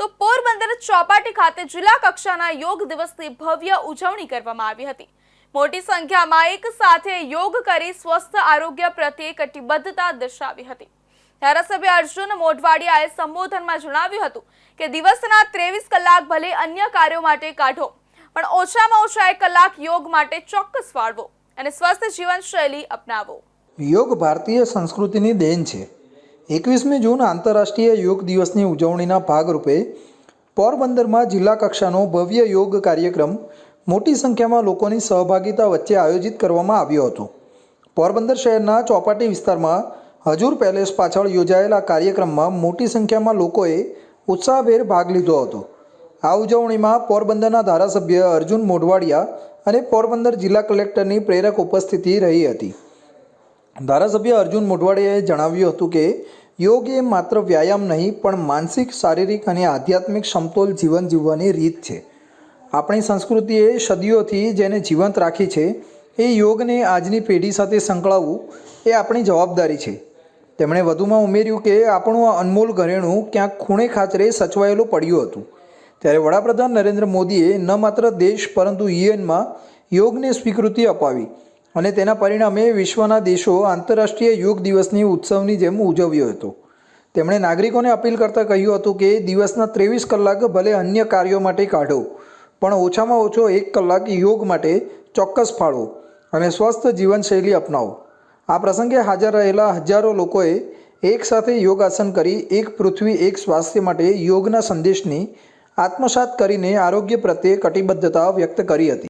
તો પોરબંદર ચોપાટી ખાતે જિલ્લા કક્ષાના યોગ દિવસની ભવ્ય ઉજવણી કરવામાં આવી હતી. મોટી સંખ્યામાં એક સાથે યોગ કરી સ્વસ્થ આરોગ્ય પ્રત્યે કટિબદ્ધતા દર્શાવી હતી. ધારાસભ્ય અર્જુન મોઢવાડિયાએ સંબોધનમાં જણાવ્યું હતું કે દિવસના ત્રેવીસ કલાક ભલે અન્ય કાર્યો માટે કાઢો, પણ ઓછામાં ઓછા એક કલાક યોગ માટે ચોક્કસ ફાળવો અને સ્વસ્થ જીવનશૈલી અપનાવો. યોગ ભારતીય સંસ્કૃતિની દેન છે. એકવીસમી જૂન આંતરરાષ્ટ્રીય યોગ દિવસની ઉજવણીના ભાગરૂપે પોરબંદરમાં જિલ્લા કક્ષાનો ભવ્ય યોગ કાર્યક્રમ મોટી સંખ્યામાં લોકોની સહભાગિતા વચ્ચે આયોજિત કરવામાં આવ્યો હતો. પોરબંદર શહેરના ચોપાટી વિસ્તારમાં હજુર પેલેસ પાછળ યોજાયેલા કાર્યક્રમમાં મોટી સંખ્યામાં લોકોએ ઉત્સાહભેર ભાગ લીધો હતો. આ ઉજવણીમાં પોરબંદરના ધારાસભ્ય અર્જુન મોઢવાડિયા અને પોરબંદર જિલ્લા કલેક્ટરની પ્રેરક ઉપસ્થિતિ રહી હતી. ધારાસભ્ય અર્જુન મોઢવાડિયાએ જણાવ્યું હતું કે યોગ એ માત્ર વ્યાયામ નહીં, પણ માનસિક, શારીરિક અને આધ્યાત્મિક સમતોલ જીવન જીવવાની રીત છે. આપણી સંસ્કૃતિએ સદીઓથી જેને જીવંત રાખી છે, એ યોગને આજની પેઢી સાથે સંકળાવવું એ આપણી જવાબદારી છે. તેમણે વધુમાં ઉમેર્યું કે આપણું આ અનમોલ ઘરેણું ક્યાંક ખૂણે ખાચરે સચવાયેલું પડ્યું હતું. ત્યારે વડાપ્રધાન નરેન્દ્ર મોદીએ ન માત્ર દેશ, પરંતુ યુએનમાં યોગને સ્વીકૃતિ અપાવી અને તેના પરિણામે વિશ્વના દેશો આંતરરાષ્ટ્રીય યોગ દિવસની ઉત્સવની જેમ ઉજવ્યો હતો. તેમણે નાગરિકોને અપીલ કરતાં કહ્યું હતું કે, દિવસના ત્રેવીસ કલાક ભલે અન્ય કાર્યો માટે કાઢો, પણ ઓછામાં ઓછો એક કલાક યોગ માટે ચોક્કસ ફાળવો અને સ્વસ્થ જીવનશૈલી અપનાવો. આ પ્રસંગે હાજર રહેલા હજારો લોકોએ એકસાથે યોગાસન કરી, એક પૃથ્વી, એક સ્વાસ્થ્ય માટે યોગના સંદેશની આત્મસાત કરીને આરોગ્ય પ્રત્યે કટિબદ્ધતા વ્યક્ત કરી હતી.